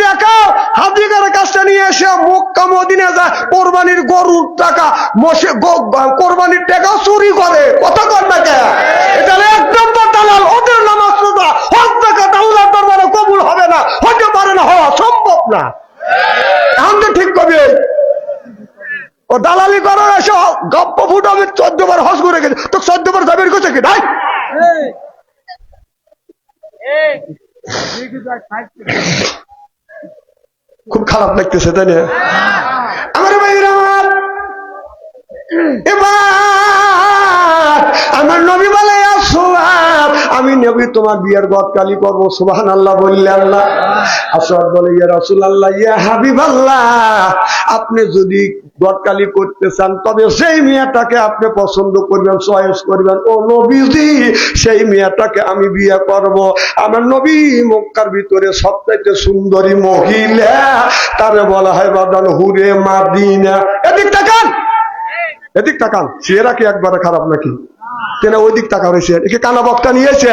টাকা হাজিকার কাজটা নিয়ে এসে মক্কা মদিনে যায় কোরবানির গরুর টাকা মশে কোরবানির টাকা চুরি করে কথা কর না কে এটা এক নম্বর দালাল ওদের নামাজ রোজা হজ টাকা দাউলার দরবারে কবুল হবে না হতে পারে না হওয়া সম্ভব না এখন তো ঠিক কবি ও দালালি করো এসে গপ্প ফুট আমি চোদ্দ বার হজ করে গেছি তো চোদ্দ বার যাবে করছে কি ভাই খুব খারাপ লাগতেছে তাই না? আমার ভাইয়ের এবার আমি তোমার বিয়ের গতকালি করব সুবাহান আল্লাহ বললে আল্লাহ। আসোয়াব বলে, ইয়া রাসুল আল্লাহ ইয়া হাবিব আল্লাহ আপনি যদি গতকালি করতে চান, তবে সেই মেয়েটাকে আপনি পছন্দ করবেন, চয়েস করবেন। ও নবীজি, সেই মেয়েটাকে আমি বিয়ে করব। আমার নবী মক্কার ভিতরে সবচাইতে সুন্দরী মহিলা, তারে বলা হয় বাদান হুরে মাদিনা। এদিক তাকান। এদিক তাকান। চেহারা কি একবারে খারাপ নাকি? কেন ওই দিক তাকা রয়েছে একে কানা বক্তা নিয়েছে।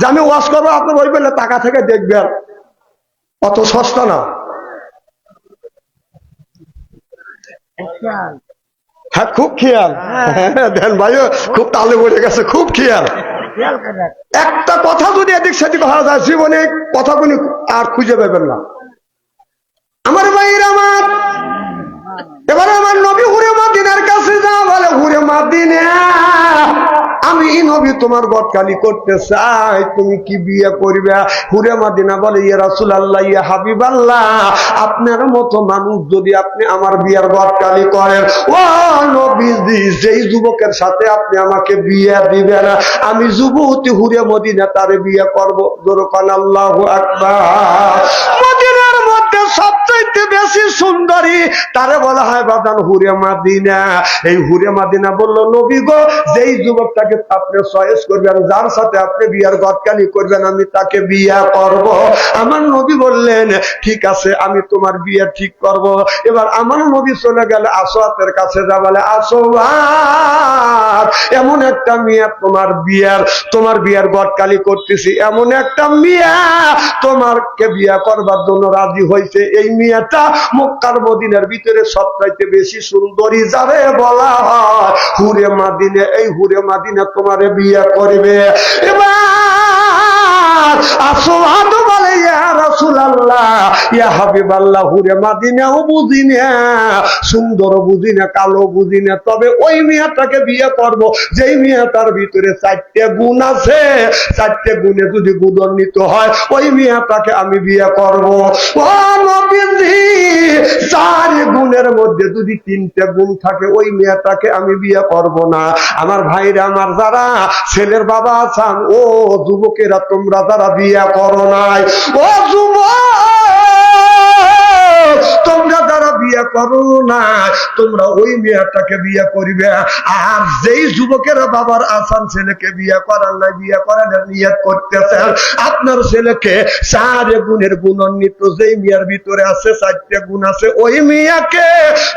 যে আমি ওয়াশ করব আপনার ওই বেলা টাকা থেকে দেখবেন। অত সস্তা না। হ্যাঁ খুব খেয়াল। হ্যাঁ, দেন ভাই খুব তালে পড়ে গেছে খুব খেয়াল। একটা কথা যদি এদিক সেদিক হওয়া যায় জীবনে কথাগুলি আর খুঁজে পাবেন না। তোমার গদকালি করতে চাই, তুমি কি বিয়ে করবে? হুরে মাদিনা বলে, ইয়া রাসুল আল্লাহ ইয়া হাবিব আল্লাহ আপনার মতো মানুষ যদি আপনি আমার বিয়ের গদকালি করেন, ও নবীজি যেই যুবকের সাথে আপনি আমাকে বিয়ে দিবেন, আমি যুবতী হুরে মদিনা তারে বিয়ে করব। দোরকান আল্লাহ আকবার। বেশি সুন্দরী। তারে বলা হয় বাদান হুরে মাদিনা। এই হুরে মাদিনা বলল, নবী গো, যেই যুবকটাকে আপনি চয়েস করবেন, যার সাথে আপনি বিয়ার গদকালি করবেন, আমি তাকে বিয়া করব। আমার নবী বললেন, ঠিক আছে, আমি তোমার বিয়ে ঠিক করব। এবার আমার নবী চলে গেলে আসোয়াতের কাছে যা বলে আসোয়াত এমন একটা মিয়া তোমার বিয়ার তোমার বিয়ার গদকালি করতেছি। এমন একটা মিয়া তোমারকে বিয়া করবার জন্য রাজি হয়েছে। এই মিয়াটা মক্কার মদিনার ভিতরে সবচাইতে বেশি সুন্দরী যাবে বলা হয়। হুরে মাদিনে, এই হুরে মাদিনে তোমারে বিয়ে করবে। এবার আসোয়াদ বলে ইয়া ইয়া হাবিবাল্লাহ, হুরে মাদিনাও বুঝি না সুন্দর বুঝি কালো বুঝি তবে ওই মেয়েটাকে বিয়ে করব। যেই মেয়েটার ভিতরে চারটে গুণ আছে, চারটে গুণে যদি গুণান্বিত হয়, ওই মেয়েটাকে আমি বিয়ে করব। ও নবীজি, চার গুণের মধ্যে যদি তিনটে গুণ থাকে, ওই মেয়েটাকে আমি বিয়ে করব না। আমার ভাইরা, আমার যারা ছেলের বাবা আছেন, ও যুবকেরা, তোমরা যারা বিয়ে করো নাই, ও যুবক তোমরা বিয়ে করো না, তোমরা ওই মেয়েটাকে বিয়ে করিবে। আর যেই যুবকেরা বাবার আসান ছেলেকে বিয়ে করার না বিয়ে করানোর নিয়ত করতেছেন আপনার ছেলেকে চারে গুণের গুণান্বিত যেই মেয়ের ভিতরে আছে, চারটে গুণ আছে, ওই মেয়েকে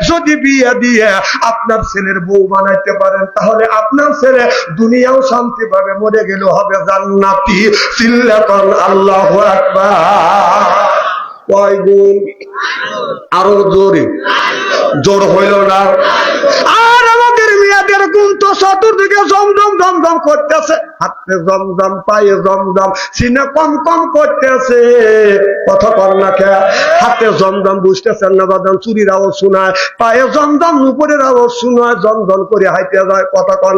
যদি বিয়ে দিয়ে আপনার ছেলের বউ বানাইতে পারেন, তাহলে আপনার ছেলে দুনিয়াও শান্তি পাবে, মরে গেলেও হবে জান্নাতি। চিল্লাতন আল্লাহ আকবার। কয় গুণ? আরও জোরে। জোর হইল না। আর আমাদের গুণ তো চতুর্দিকে জমজম জমজম করতেছে। হাতে জমজম, পায়ে জমজম, সিনে কম কম করতেছে। কথা কর না কে? হাতে জমজম বুঝতেছেন না বাদাম, চুরির আওয়াজ শোনায়। পায়ে জমজম, উপরের আওয়াজ শোনায়। জমজম করে হাইতে যায়। কথা কর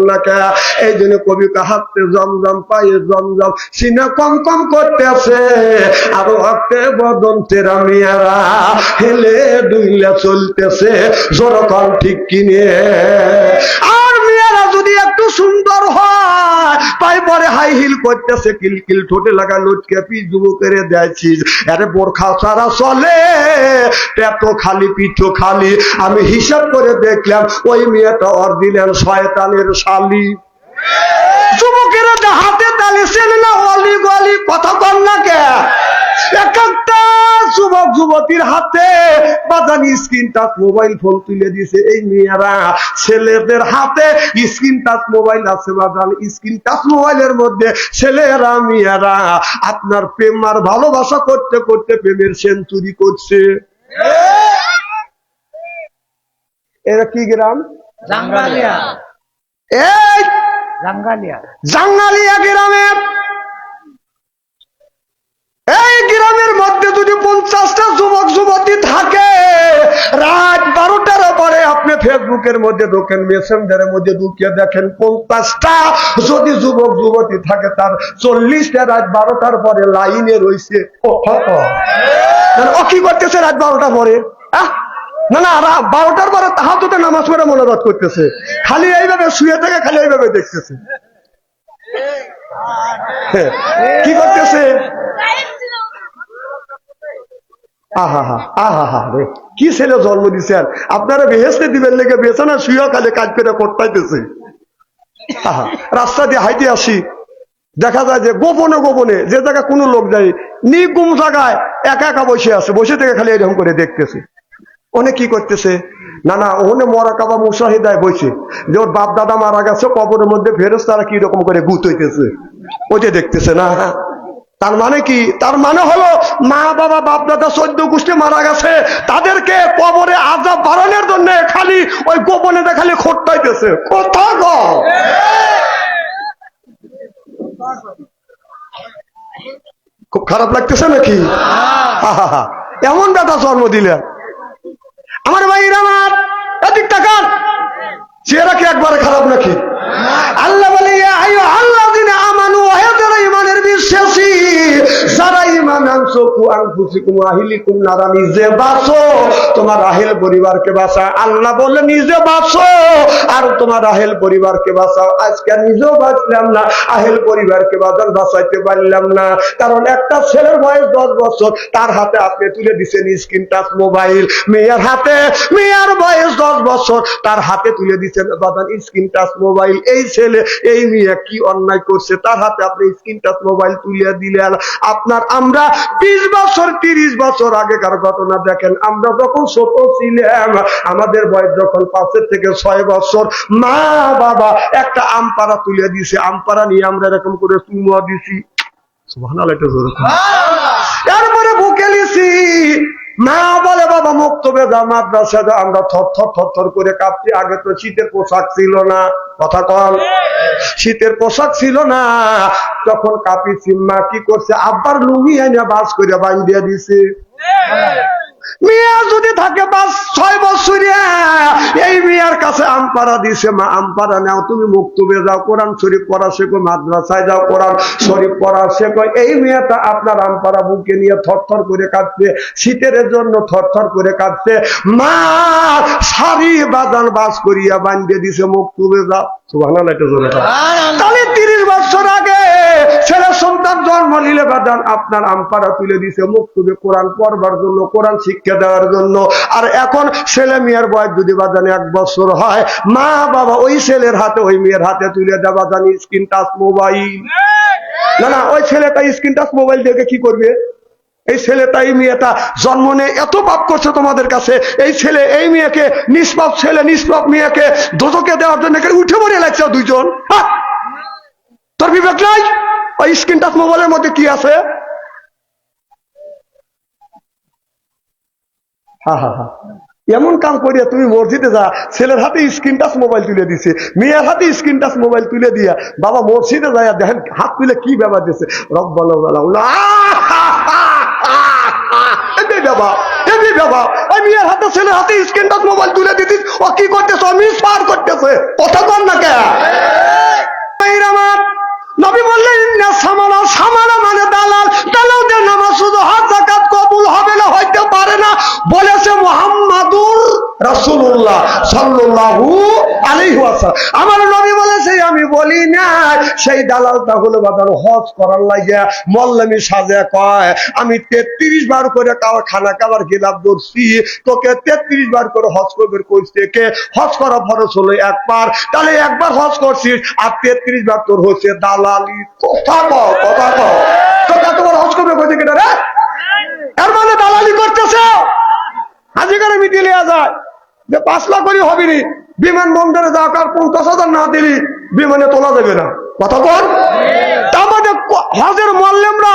এই জন্য কবিকে হাতে জমজম, পায়ে জমজম, সিনে কম কম করতেছে। আরও হাতে বদন তেরা মেয়ারা হেলে দুইলে চলতেছে। জোরকম ঠিক কিনে হাই হিল করতেছে কিলকিল ঠোঁটে লাগা লটকে পি যুবকের দেয়ছিস আরে বোরখা সারা চলে পেটো খালি, পিঠো খালি। আমি হিসাব করে দেখলাম, ওই মেয়েটা ওর দিলেন শয়তানের শালি। যুবকেরা হাতে তালে চেনে না অলি গলি কথা কর না কে? এক যুবক যুবতীর হাতে বাজান স্ক্রিন টাচ মোবাইল ফোন তুলে দিয়েছে এই মেয়েরা। ছেলেদের হাতে স্ক্রিন টাচ মোবাইল আছে বাজান স্ক্রিন টাচ মোবাইলের মধ্যে ছেলেরা মেয়েরা আপনার প্রেম আর ভালোবাসা করতে করতে প্রেমের সেঞ্চুরি করছে। এরা কি গ্রাম? জাঙ্গালিয়া। এই! জাঙ্গালিয়া। জাঙ্গালিয়া গ্রামে এই যদি পঞ্চাশটা যুবক যুবতী থাকে রাত বারোটার পরে আপনি ফেসবুকের মধ্যে ঢোকেন মেসেঞ্জারের মধ্যে ঢুকিয়ে দেখেন পঞ্চাশটা যদি যুবক যুবতী থাকে তার চল্লিশটা রাত বারোটার পরে লাইনে রয়েছে। ও কি করতেছে রাত বারোটা পরে? না না বারোটার পরে তাহাতে নামাজ পড়ে মনোরথ করতেছে। খালি এইভাবে শুয়ে থেকে খালি এইভাবে দেখতেছে। হ্যাঁ, কি করতেছে? কি ছেলে জন্ম দিছেন আপনারা বেহেস্তে দিবেন লেগে শুয়ে খালি কাজ করে রাস্তা দিয়ে হাইতে আসি। দেখা যায় যে গোপনে গোপনে যে জায়গায় কোনো লোক যায় নিগুম জায়গায় একা একা বসে আছে, বসে থেকে খালি এরকম করে দেখতেছে। অনেক কি করতেছে? না না ওখানে মরা কাবা মুসাহিদায় বসে। যে ওর বাপ দাদা মারা গেছে, কবরের মধ্যে ফেরস তারা কি রকম করে গুত হইতেছে? ওইটা দেখতেছে না? তার মানে কি? তার মানে হলো মা, বাবা, বাপ, দাদা চোদ্দ গোষ্ঠী মারা গেছে। তাদেরকে কবরে আজাব বাড়ানোর জন্য খালি ওই গোপনে খালি খোট্টাইতেছে কথা খুব খারাপ লাগতেছে নাকি? এমন বেটা জন্ম দিলেন আমার ভাইয়ের আমার এদিক টাকার চেহারা কি একবারে খারাপ নাকি? আল্লাহ বলে আল্লাহ নিজে বাঁচো তোমার আহিল পরিবারকে বাঁচা আল্লাহ বলে নিজে বাঁচো তোমার আহেল পরিবারকে বাঁচাও। আজকে নিজেও বাঁচলাম না, আহেল পরিবারকে বাঁচান, বাঁচাইতে পারলাম না। কারণ একটা ছেলের বয়স দশ বছর, তার হাতে আপনি তুলে দিচ্ছেন স্ক্রিন টাচ মোবাইল। মেয়ের হাতে, মেয়ের বয়স দশ বছর, তার হাতে তুলে দিচ্ছেন বাদান স্ক্রিন টাচ মোবাইল। এই ছেলে, এই মেয়ে কি অন্যায় করছে? তার হাতে আপনি স্ক্রিন টাচ মোবাইল তুলে দিলেন। আপনার আমরা বিশ বছর, তিরিশ বছর আগেকার ঘটনা দেখেন। আমরা যখন ছোট ছিলাম, আমাদের বয়স যখন পাঁচের থেকে ছয় বছর মা বাবা একটা আমপাড়া তুলে দিছে আমপাড়া নিয়ে আমরা এরকম করে চুমুয়া দিছি। এরপরে বুকে লিছি মা বলে বাবা মুক্তবে যা মাদ্রাসা আমরা থর থর থর থর করে কাঁপছি। আগে তো শীতের পোশাক ছিল না। কথা কন। শীতের পোশাক ছিল না। তখন কাঁপিছি মা কি করছে? আব্বার লুঙ্গি এনে বাস করে বান্ধিয়ে দিছে মিয়া যদি থাকে পাঁচ ছয় বছরে এই মিয়ার কাছে আমপাড়া দিছে মা আমপাড়া নাও তুমি মুক্তবে যাও কোরআন শরীফ পড়া শেখো মাদ্রাসায় যাও কোরআন শরীফ পড়া শেখো। এই মেয়েটা আপনার আমপাড়া বুকে নিয়ে থরথর করে কাঁদছে শীতের জন্য থরথর করে কাঁদছে। মা সারি বাজান বাস করিয়া বান্ধিয়ে দিছে মুক্তবে যাও। সুবহানাল্লাহ একটু জোরে ছেলে সন্তান জন্ম নিলে বাদান আপনার আমপাড়া তুলে দিছে মুক্তবে কোরআন পড়বার জন্য, কোরআন শিক্ষা দেওয়ার জন্য। আর এখন ছেলে মেয়ের বয়স যদি বাদান এক বছর হয়, মা বাবা ওই ছেলের হাতে, ওই মেয়ের হাতে তুলে দেওয়া জানি স্ক্রিন টাচ মোবাইল। না না, ওই ছেলেটা স্ক্রিন টাচ মোবাইল দেখে কি করবে? এই ছেলেটা, এই মেয়েটা জন্ম নিয়ে, এত পাপ করছে তোমাদের কাছে। এই ছেলে, এই মেয়েকে, নিষ্পাপ ছেলে, নিষ্পাপ মেয়েকে দোজকে দেওয়ার জন্য উঠে পড়ে লাগছে দুইজন? তোর বিবেক নাই? ওই স্ক্রিন টাচ মোবাইলের মধ্যে কি আছে এমন কাম করিয়া তুমি মসজিদে যা ছেলের হাতে স্ক্রিন টাচ মোবাইল তুলে দিছে মেয়ের হাতে স্ক্রিন টাচ মোবাইল তুলে দিয়া বাবা মসজিদে যায় দেখেন হাত তুলে কি ও কি করতেছে আমি আমার, নবী বললেন না সামানা সামানা মানে দালাল। দালালদের নামাজ শুধু হাত জাকাত কবুল হবে না, হইতে পারে না। বলেছে মোহাম্মদুর রাসূলুল্লাহ সাল্লাল্লাহু আলাইহি আমার নবী বলেছে, আমি বলি না, সেই দালালটা হলো বাদার হজ করার লাগিয়া মল্লামি সাজা কয়, আমি 33 বার করে কাওয়া খানা খাবার গিলাপ ধরছি, তোকে 33 বার করে হজ করবে কইছে কে? হজ করা ফরজ হলো একবার, তাহলে একবার হজ করছিস, আর 33 বার তোর হচ্ছে দালালি। কথা কও কথা কও। তো তোমার হজ করবে কইছে কেটা রে? এর মানে দালালি করে পাঁচ লাখ করে হবে নি বিমান বন্দরে যাওয়ার পঞ্চাশ হাজার না দিলি বিমানে তোলা যাবে না। কথা বল? তার মধ্যে ক- হজের মোয়াল্লেমরা